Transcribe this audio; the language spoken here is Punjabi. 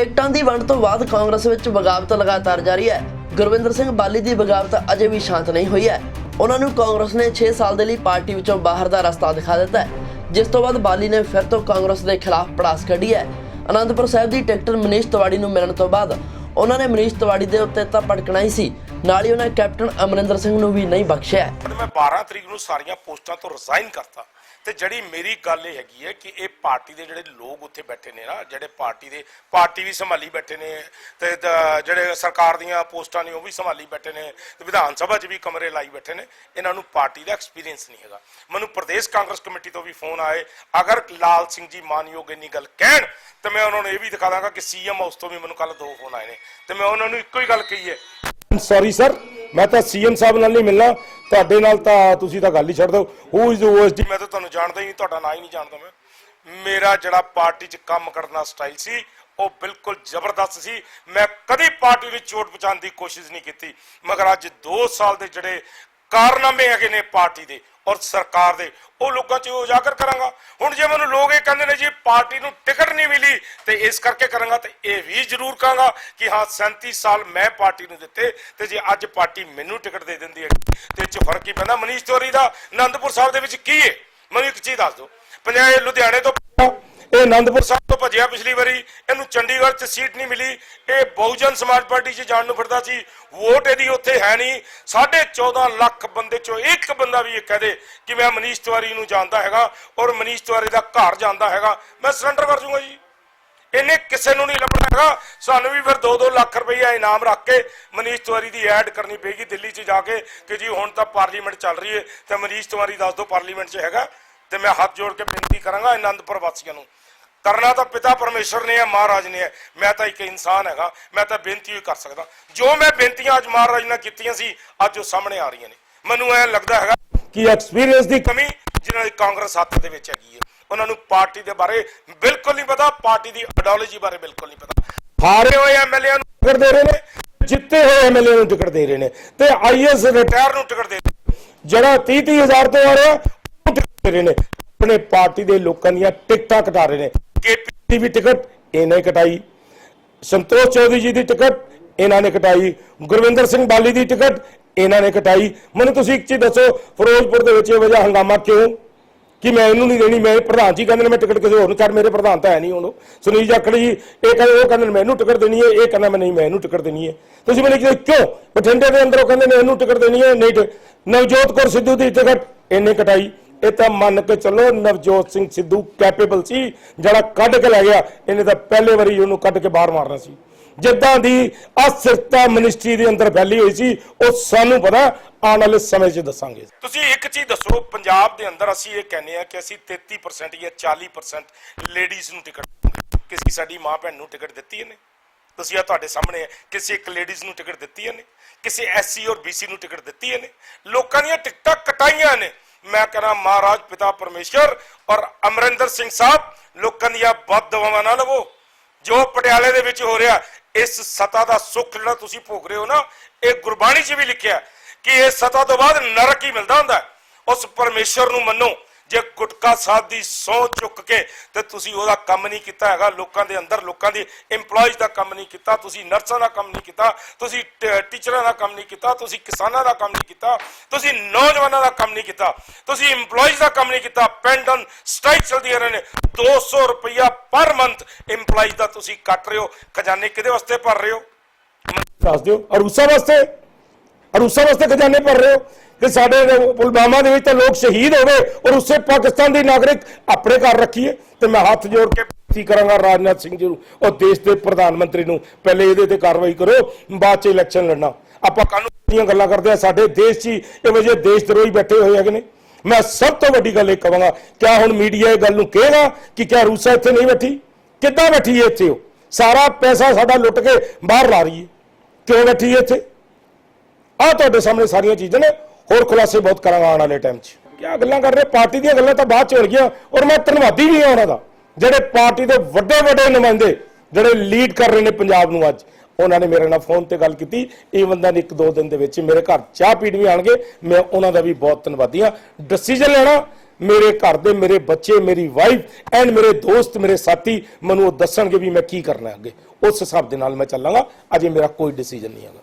ਟਿਕਟਾਂ ਦੀ ਵੰਡ ਤੋਂ ਬਾਅਦ ਕਾਂਗਰਸ ਵਿੱਚ ਬਗਾਵਤ ਲਗਾਤਾਰ ਜਾਰੀ ਹੈ। ਗੁਰਵਿੰਦਰ ਸਿੰਘ ਬਾਲੀ ਦੀ ਬਗਾਵਤ ਅਜੇ ਵੀ ਸ਼ਾਂਤ ਨਹੀਂ ਹੋਈ ਹੈ। ਉਹਨਾਂ ਨੂੰ ਕਾਂਗਰਸ ਨੇ 6 ਸਾਲ ਦੇ ਲਈ ਪਾਰਟੀ ਵਿੱਚੋਂ ਬਾਹਰ ਦਾ ਰਸਤਾ ਦਿਖਾ ਦਿੱਤਾ ਹੈ। ਜਿਸ ਤੋਂ ਬਾਅਦ ਬਾਲੀ ਨੇ ਫਿਰ ਤੋਂ ਕਾਂਗਰਸ ਦੇ ਖਿਲਾਫ ਪੜਾਸ ਕੱਢੀ ਹੈ। ਅਨੰਦਪੁਰ ਸਾਹਿਬ ਦੀ ਟਿਕਟ ਮਨੀਸ਼ ਤਿਵਾੜੀ ਨੂੰ ਮਿਲਣ ਤੋਂ ਬਾਅਦ ਉਹਨਾਂ ਨੇ ਮਨੀਸ਼ ਤਿਵਾੜੀ ਦੇ ਉੱਤੇ ਤਾਂ ਭੜਕਣਾ ਹੀ ਸੀ। ਨਾਲ ਹੀ ਉਹਨਾਂ ਕੈਪਟਨ ਅਮਰਿੰਦਰ ਸਿੰਘ ਨੂੰ ਵੀ ਨਹੀਂ ਬਖਸ਼ਿਆ। ਮੈਂ 12 ਤਰੀਕ ਨੂੰ ਸਾਰੀਆਂ ਪੋਸਟਾਂ ਤੋਂ ਰਿਜ਼ਾਈਨ ਕਰਤਾ ਤੇ ਜਿਹੜੀ ਮੇਰੀ ਗੱਲ ਇਹ ਹੈਗੀ ਹੈ ਕਿ ਇਹ ਪਾਰਟੀ ਦੇ ਜਿਹੜੇ ਲੋਕ ਉੱਥੇ ਬੈਠੇ ਨੇ ਨਾ, ਜਿਹੜੇ ਪਾਰਟੀ ਦੇ ਪਾਰਟੀ ਵੀ ਸੰਭਾਲੀ ਬੈਠੇ ਨੇ ਤੇ ਜਿਹੜੇ ਸਰਕਾਰ ਦੀਆਂ ਪੋਸਟਾਂ ਨੇ ਉਹ ਵੀ ਸੰਭਾਲੀ ਬੈਠੇ ਨੇ ਤੇ ਵਿਧਾਨ ਸਭਾ 'ਚ ਵੀ ਕਮਰੇ ਲਾਈ ਬੈਠੇ ਨੇ, ਇਹਨਾਂ ਨੂੰ ਪਾਰਟੀ ਦਾ ਐਕਸਪੀਰੀਅੰਸ ਨਹੀਂ ਹੈਗਾ। ਮੈਨੂੰ ਪ੍ਰਦੇਸ਼ ਕਾਂਗਰਸ ਕਮੇਟੀ ਤੋਂ ਵੀ ਫੋਨ ਆਏ, ਅਗਰ ਲਾਲ ਸਿੰਘ ਜੀ ਮਾਨਯੋਗ ਇੰਨੀ ਗੱਲ ਕਹਿਣ, ਤੇ ਮੈਂ ਉਹਨਾਂ ਨੂੰ ਇਹ ਵੀ ਦਿਖਾ ਦਾਂਗਾ ਕਿ ਸੀਐਮ ਹਾਊਸ ਤੋਂ ਵੀ ਮੈਨੂੰ ਕੱਲ ਦੋ ਫੋਨ ਆਏ ਨੇ ਤੇ ਮੈਂ ਉਹਨਾਂ ਨੂੰ ਇੱਕੋ ਹੀ ਗੱਲ ਕਹੀ ਹੈ ਸੌਰੀ ਸਰ ਮੈਂ ਤਾਂ ਸੀਐਮ ਸਾਹਿਬ ਨਾਲ ਨਹੀਂ ਮਿਲਣਾ। ਤੁਹਾਡੇ ਨਾਲ ਤਾਂ ਤੁਸੀਂ ਤਾਂ ਗੱਲ ਹੀ ਛੱਡ ਦਿਓ। ਹੂ ਇਜ਼ ਓਐਸਡੀ ਮੈਂ ਤਾਂ ਤੁਹਾਨੂੰ ਜਾਣਦਾ ਹੀ ਨਹੀਂ, ਤੁਹਾਡਾ ਨਾਂ ਹੀ ਨਹੀਂ ਜਾਣਦਾ ਮੈਂ। ਮੇਰਾ ਜਿਹੜਾ ਪਾਰਟੀ 'ਚ ਕੰਮ ਕਰਨ ਦਾ ਸਟਾਈਲ ਸੀ, ਉਹ ਬਿਲਕੁਲ ਜ਼ਬਰਦਸਤ ਸੀ। ਮੈਂ ਕਦੀ ਪਾਰਟੀ ਨੂੰ ਚੋਟ ਪਹੁੰਚਾਉਣ ਦੀ ਕੋਸ਼ਿਸ਼ ਨਹੀਂ ਕੀਤੀ। ਮਗਰ ਅੱਜ 2 ਸਾਲ ਦੇ ਜਿਹੜੇ ਕਾਰਨਾਮੇ ਹੈਗੇ ਨੇ ਪਾਰਟੀ ਦੇ ਔਰ ਸਰਕਾਰ ਦੇ, ਉਹ ਲੋਕਾਂ 'ਚ ਉਜਾਗਰ ਕਰਾਂਗਾ। ਹੁਣ ਜੇ ਮੈਨੂੰ ਲੋਕ ਇਹ ਕਹਿੰਦੇ ਨੇ ਜੀ, ਪਾਰਟੀ ਨੂੰ ਟਿਕਟ ਨਹੀਂ ਮਿਲੀ, ਤੇ ਇਸ ਕਰਕੇ ਕਰਾਂਗਾ, ਤੇ ਇਹ ਵੀ ਜ਼ਰੂਰ ਕਹਾਂਗਾ ਕਿ ਹਾਂ 37 ਸਾਲ ਮੈਂ ਪਾਰਟੀ ਨੂੰ ਦਿੱਤੇ, ਤੇ ਜੇ ਅੱਜ ਪਾਰਟੀ ਮੈਨੂੰ ਟਿਕਟ ਦੇ ਦਿੰਦੀ ਹੈ, ਤੇ 'ਚ ਫ਼ਰਕ ਹੀ ਪੈਂਦਾ। ਮਨੀਸ਼ ਤਿਵਾਰੀ ਦਾ ਆਨੰਦਪੁਰ ਸਾਹਿਬ ਦੇ ਵਿੱਚ ਕੀ ਹੈ ਮੈਨੂੰ ਇੱਕ ਚੀਜ਼ ਦੱਸ ਦਿਓ। ਪੰਜਾਬ, ਲੁਧਿਆਣੇ ਤੋਂ ਇਹ ਆਨੰਦਪੁਰ ਸਾਹਿਬ ਭੱਜਿਆ ਪਿਛਲੀ ਵਾਰੀ, ਇਹਨੂੰ ਚੰਡੀਗੜ੍ਹ 'ਚ ਸੀਟ ਨਹੀਂ ਮਿਲੀ। ਇਹ ਬਹੁਜਨ ਸਮਾਜ ਪਾਰਟੀ 'ਚ ਜਾਣ ਨੂੰ ਫਿਰਦਾ ਸੀ। ਵੋਟ ਇਹਦੀ ਉੱਥੇ ਹੈ ਨਹੀਂ। 14.5 ਲੱਖ ਬੰਦੇ 'ਚੋਂ ਇੱਕ ਬੰਦਾ ਵੀ ਇਹ ਕਹਦੇ ਕਿ ਮੈਂ ਮਨੀਸ਼ ਤਿਵਾਰੀ ਨੂੰ ਜਾਣਦਾ ਹੈਗਾ ਔਰ ਮਨੀਸ਼ ਤਿਵਾਰੀ ਦਾ ਘਰ ਜਾਣਦਾ ਹੈਗਾ। ਮੈਂ ਸਰੈਂਡਰ ਕਰ ਜੂੰਗਾ ਜੀ। ਇਹਨੇ ਕਿਸੇ ਨੂੰ ਨਹੀਂ ਲੱਭਣਾ ਹੈਗਾ। ਸਾਨੂੰ ਵੀ ਫਿਰ 2-2 ਲੱਖ ਰੁਪਈਆ ਇਨਾਮ ਰੱਖ ਕੇ ਮਨੀਸ਼ ਤਿਵਾਰੀ ਦੀ ਐਡ ਕਰਨੀ ਪਏਗੀ ਦਿੱਲੀ 'ਚ ਜਾ ਕੇ ਕਿ ਜੀ ਹੁਣ ਤਾਂ ਪਾਰਲੀਮੈਂਟ ਚੱਲ ਰਹੀ ਹੈ। ਤੇ ਮਨੀਸ਼ ਤਿਵਾਰੀ ਦੱਸ ਦਿਓ ਪਾਰਲੀਮੈਂਟ 'ਚ ਹੈਗਾ। ਤੇ ਮੈਂ ਹੱਥ ਜੋੜ ਕੇ ਬੇਨਤੀ ਕਰਾਂਗਾ ਆਨੰਦਪੁਰ ਵਾਸੀਆਂ ਨੂੰ। ਕਰਨਾ ਤਾਂ ਪਿਤਾ ਪਰਮੇਸ਼ਰ ਨੇ ਹੈ, ਮਹਾਰਾਜ ਨੇ ਹੈ। ਮੈਂ ਤਾਂ ਇੱਕ ਇਨਸਾਨ ਹੈਗਾ, ਮੈਂ ਤਾਂ ਬੇਨਤੀ ਹੀ ਕਰ ਸਕਦਾ। ਜੋ ਮੈਂ ਬੇਨਤੀਆਂ ਅੱਜ ਮਹਾਰਾਜ ਨਾਲ ਕੀਤੀਆਂ ਸੀ, ਅੱਜ ਉਹ ਸਾਹਮਣੇ ਆ ਰਹੀਆਂ ਨੇ। ਮੈਨੂੰ ਐ ਲੱਗਦਾ ਹੈਗਾ ਕੀ ਐਕਸਪੀਰੀਅੰਸ ਦੀ ਕਮੀ ਜਿਨ੍ਹਾਂ ਦੀ ਕਾਂਗਰਸ ਹੱਥ ਦੇ ਵਿੱਚ ਹੈਗੀ ਹੈ, ਉਹਨਾਂ ਨੂੰ ਪਾਰਟੀ ਦੇ ਬਾਰੇ ਬਿਲਕੁਲ ਨਹੀਂ ਪਤਾ, ਪਾਰਟੀ ਦੀ ਆਈਡੀਓਲੋਜੀ ਬਾਰੇ ਬਿਲਕੁਲ ਨਹੀਂ ਪਤਾ। ਹਾਰੇ ਹੋਏ ਐਮਐਲਏ ਨੂੰ ਟਿਕਟ ਦੇ ਰਹੇ ਨੇ, ਜਿੱਤੇ ਹੋਏ ਐਮਐਲਏ ਨੂੰ ਟਿਕਟ ਦੇ ਰਹੇ ਨੇ ਤੇ ਆਈਐਸ ਰਿਟਾਇਰ ਨੂੰ ਟਿਕਟ ਦੇ ਜਿਹੜਾ 30 30 ਹਜ਼ਾਰ ਤੋਂ ਆ ਰਿਹਾ, ਉਹ ਟਿਕਟ ਦੇ ਰਹੇ ਨੇ। ਆਪਣੇ ਪਾਰਟੀ ਦੇ ਲੋਕਾਂ ਦੀਆਂ ਟਿਕਟਾਂ ਕਟਾ ਰਹੇ ਨੇ। ਕੇਪੀ ਵੀ ਟਿਕਟ, ਇਹਨੇ ਕਟਾਈ। ਸੰਤੋਸ਼ ਚੌਧਰੀ ਜੀ ਦੀ ਟਿਕਟ, ਇਹਨਾਂ ਨੇ ਕਟਾਈ। ਗੁਰਵਿੰਦਰ ਸਿੰਘ ਬਾਲੀ ਦੀ ਟਿਕਟ, ਇਹਨਾਂ ਨੇ ਕਟਾਈ। ਮੈਨੂੰ ਤੁਸੀਂ ਇੱਕ ਚੀਜ਼ ਦੱਸੋ, ਫਿਰੋਜ਼ਪੁਰ ਦੇ ਵਿੱਚ ਇਹ ਵਜ੍ਹਾ ਹੰਗਾਮਾ ਕਿਉਂ? ਕਿ ਮੈਂ ਇਹਨੂੰ ਨਹੀਂ ਦੇਣੀ, ਮੈਂ ਪ੍ਰਧਾਨ ਜੀ ਕਹਿੰਦੇ ਨੇ ਮੈਂ ਟਿਕਟ ਕਿਸੇ ਹੋਰ ਨੂੰ ਛੱਡ, ਮੇਰੇ ਪ੍ਰਧਾਨ ਤਾਂ ਹੈ ਨਹੀਂ ਹੁਣ ਸੁਨੀਲ ਜਾਖੜ ਜੀ, ਇਹ ਕਹਿੰਦੇ, ਉਹ ਕਹਿੰਦੇ ਨੇ ਮੈਨੂੰ ਟਿਕਟ ਦੇਣੀ ਹੈ, ਇਹ ਕਹਿੰਦਾ ਮੈਂ ਨਹੀਂ, ਮੈਂ ਇਹਨੂੰ ਟਿਕਟ ਦੇਣੀ ਹੈ। ਤੁਸੀਂ ਮੈਨੂੰ ਕਿਉਂ? ਬਠਿੰਡੇ ਦੇ ਅੰਦਰ ਉਹ ਕਹਿੰਦੇ ਨੇ ਇਹਨੂੰ ਟਿਕਟ ਦੇਣੀ ਹੈ, ਨਹੀਂ ਨਵਜੋਤ ਕੌਰ ਸਿੱਧੂ ਦੀ ਟਿਕਟ, ਇਹਨੇ ਕਟਾਈ। ਇਹ ਤਾਂ ਮੰਨ ਕੇ ਚੱਲੋ ਨਵਜੋਤ ਸਿੰਘ ਸਿੱਧੂ ਕੈਪੇਬਲ ਸੀ, ਜਿਹੜਾ ਕੱਢ ਕੇ ਲੈ ਗਿਆ। ਇਹਨੇ ਤਾਂ ਪਹਿਲੇ ਵਾਰੀ ਉਹਨੂੰ ਕੱਢ ਕੇ ਬਾਹਰ ਮਾਰਨਾ ਸੀ। ਜਿੱਦਾਂ ਦੀ ਅਸਰਤਾ ਮਿਨਿਸਟਰੀ ਦੇ ਅੰਦਰ ਫੈਲੀ ਹੋਈ ਸੀ, ਉਹ ਸਾਨੂੰ ਪਤਾ ਆਉਣ ਵਾਲੇ ਸਮੇਂ 'ਚ ਦੱਸਾਂਗੇ। ਤੁਸੀਂ ਇੱਕ ਚੀਜ਼ ਦੱਸੋ, ਪੰਜਾਬ ਦੇ ਅੰਦਰ ਅਸੀਂ ਇਹ ਕਹਿੰਦੇ ਆ ਕਿ ਅਸੀਂ 33% ਜਾਂ 40% ਲੇਡੀਜ਼ ਨੂੰ ਟਿਕਟ ਕਿਸੇ ਸਾਡੀ ਮਾਂ ਭੈਣ ਨੂੰ ਟਿਕਟ ਦਿੱਤੀ ਇਹਨੇ? ਤੁਸੀਂ ਆ ਤੁਹਾਡੇ ਸਾਹਮਣੇ ਹੈ, ਕਿਸੇ ਇੱਕ ਲੇਡੀਜ਼ ਨੂੰ ਟਿਕਟ ਦਿੱਤੀ ਇਹਨੇ? ਕਿਸੇ ਐਸਸੀ ਔਰ ਬੀਸੀ ਨੂੰ ਟਿਕਟ ਦਿੱਤੀ ਇਹਨੇ? ਲੋਕਾਂ ਦੀਆਂ ਟਿਕਟਾਂ ਕਟਾਈਆਂ ਨੇ। ਮੈਂ ਕਹਿੰਦਾ ਮਹਾਰਾਜ ਪਿਤਾ ਪਰਮੇਸ਼ਰ ਔਰ ਅਮਰਿੰਦਰ ਸਿੰਘ ਸਾਹਿਬ, ਲੋਕਾਂ ਦੀਆਂ ਬਦ ਦਵਾਵਾਂ ਨਾ ਲਵੋ। ਜੋ ਪਟਿਆਲੇ ਦੇ ਵਿੱਚ ਹੋ ਰਿਹਾ, ਇਸ ਸਤਾ ਦਾ ਸੁੱਖ ਜਿਹੜਾ ਤੁਸੀਂ ਭੋਗ ਰਹੇ ਹੋ ਨਾ, ਇਹ ਗੁਰਬਾਣੀ 'ਚ ਵੀ ਲਿਖਿਆ ਕਿ ਇਹ ਸਤਾ ਤੋਂ ਬਾਅਦ ਨਰਕ ਹੀ ਮਿਲਦਾ ਹੁੰਦਾ ਉਸ ਪਰਮੇਸ਼ਰ ਨੂੰ ਮੰਨੋ। ਜੇ ਗੁਟਕਾ ਸਾਹਿਬ ਦੀ ਸਹੁੰ ਚੁੱਕ ਕੇ ਤੇ ਤੁਸੀਂ ਉਹਦਾ ਕੰਮ ਨਹੀਂ ਕੀਤਾ ਹੈਗਾ, ਲੋਕਾਂ ਦੇ ਅੰਦਰ, ਲੋਕਾਂ ਦੀ EMPLOYEES ਦਾ ਕੰਮ ਨਹੀਂ ਕੀਤਾ, ਤੁਸੀਂ ਨਰਸਾਂ ਦਾ ਕੰਮ ਨਹੀਂ ਕੀਤਾ, ਤੁਸੀਂ ਟੀਚਰਾਂ ਦਾ ਕੰਮ ਨਹੀਂ ਕੀਤਾ, ਤੁਸੀਂ ਕਿਸਾਨਾਂ ਦਾ ਕੰਮ ਨਹੀਂ ਕੀਤਾ, ਤੁਸੀਂ ਨੌਜਵਾਨਾਂ ਦਾ ਕੰਮ ਨਹੀਂ ਕੀਤਾ, ਤੁਸੀਂ EMPLOYEES ਦਾ ਕੰਮ ਨਹੀਂ ਕੀਤਾ ਪੈਂਡਨ ਸਟ੍ਰਾਈਕ ਚਲਦੀਆਂ ਰਹੇ ਨੇ 200 ਰੁਪਇਆ ਪਰ ਮੰਥ EMPLOYEES ਦਾ ਤੁਸੀਂ ਕੱਟ ਰਹੇ ਹੋ, ਖਜ਼ਾਨੇ ਕਿਹਦੇ ਵਾਸਤੇ ਭਰ ਰਹੇ ਹੋ? ਦੱਸ ਦਿਓ, ਅਰੂਸਾ ਵਾਸਤੇ ਅਰੂਸਾ ਵਾਸਤੇ ਖਜ਼ਾਨੇ ਭਰ ਰਹੇ ਹੋ ਕਿ ਸਾਡੇ ਪੁਲਵਾਮਾ ਦੇ ਵਿੱਚ ਤਾਂ ਲੋਕ ਸ਼ਹੀਦ ਹੋ ਗਏ ਔਰ ਉਸੇ ਪਾਕਿਸਤਾਨ ਦੀ ਨਾਗਰਿਕ ਆਪਣੇ ਘਰ ਰੱਖੀਏ ਤੇ ਮੈਂ ਹੱਥ ਜੋੜ ਕੇ ਬੇਨਤੀ ਕਰਾਂਗਾ ਰਾਜਨਾਥ ਸਿੰਘ ਜੀ ਨੂੰ ਉਹ ਦੇਸ਼ ਦੇ ਪ੍ਰਧਾਨ ਮੰਤਰੀ ਨੂੰ ਪਹਿਲੇ ਇਹਦੇ ਤੇ ਕਾਰਵਾਈ ਕਰੋ ਬਾਅਦ ਚ ਇਲੈਕਸ਼ਨ ਲੜਨਾ ਆਪਾਂ ਕਾਨੂੰਨ ਦੀਆਂ ਗੱਲਾਂ ਕਰਦੇ ਆ ਸਾਡੇ ਦੇਸ਼ 'ਚ ਹੀ ਇਹ ਵਜੇ ਦੇਸ਼ ਦਰੋਹੀ ਬੈਠੇ ਹੋਏ ਹੈਗੇ ਨੇ ਮੈਂ ਸਭ ਤੋਂ ਵੱਡੀ ਗੱਲ ਇਹ ਕਹਾਂਗਾ ਕਿਆ ਹੁਣ ਮੀਡੀਆ ਇਹ ਗੱਲ ਨੂੰ ਕਹੇਗਾ ਕਿ ਕਿਆ ਰੂਸਾ ਇੱਥੇ ਨਹੀਂ ਬੈਠੀ ਕਿੱਦਾਂ ਬੈਠੀ ਹੈ ਇੱਥੇ ਉਹ ਸਾਰਾ ਪੈਸਾ ਸਾਡਾ ਲੁੱਟ ਕੇ ਬਾਹਰ ਲਾ ਰਹੀ ਹੈ ਕਿਉਂ ਬੈਠੀ ਹੈ ਇੱਥੇ ਆ ਤੁਹਾਡੇ ਸਾਹਮਣੇ ਸਾਰੀਆਂ ਚੀਜ਼ਾਂ ਨੇ ਹੋਰ ਖੁਲਾਸੇ ਬਹੁਤ ਕਰਾਂਗਾ ਆਉਣ ਵਾਲੇ ਟਾਈਮ 'ਚ। ਕਿਆ ਗੱਲਾਂ ਕਰ ਰਹੇ ਪਾਰਟੀ ਦੀਆਂ ਗੱਲਾਂ ਤਾਂ ਬਾਅਦ 'ਚ ਹੋਣਗੀਆਂ ਔਰ ਮੈਂ ਧੰਨਵਾਦੀ ਵੀ ਹਾਂ ਉਹਨਾਂ ਦਾ। ਜਿਹੜੇ ਪਾਰਟੀ ਦੇ ਵੱਡੇ ਵੱਡੇ ਨੁਮਾਇੰਦੇ, ਜਿਹੜੇ ਲੀਡ ਕਰ ਰਹੇ ਨੇ ਪੰਜਾਬ ਨੂੰ ਅੱਜ, ਉਹਨਾਂ ਨੇ ਮੇਰੇ ਨਾਲ ਫੋਨ ਤੇ ਗੱਲ ਕੀਤੀ। ਈਵਨ ਬੰਦਾ ਇੱਕ ਦੋ ਦਿਨ ਦੇ ਵਿੱਚ ਮੇਰੇ ਘਰ ਚਾਹ ਪੀਣ ਵੀ ਆਣਗੇ ਮੈਂ ਉਹਨਾਂ ਦਾ ਵੀ ਬਹੁਤ ਧੰਨਵਾਦੀ ਹਾਂ। ਡਿਸੀਜਨ ਲੈਣਾ, ਮੇਰੇ ਘਰ ਦੇ, ਮੇਰੇ ਬੱਚੇ, ਮੇਰੀ ਵਾਈਫ ਐਂਡ ਮੇਰੇ ਦੋਸਤ, ਮੇਰੇ ਸਾਥੀ, ਮੈਨੂੰ ਉਹ ਦੱਸਣਗੇ ਵੀ ਮੈਂ ਕੀ ਕਰਨਾ ਅੱਗੇ। ਉਸ ਹਿਸਾਬ ਦੇ ਨਾਲ ਮੈਂ ਚੱਲਾਂਗਾ। ਅਜੇ ਮੇਰਾ ਕੋਈ ਡਿਸੀਜਨ ਨਹੀਂ ਹੈਗਾ।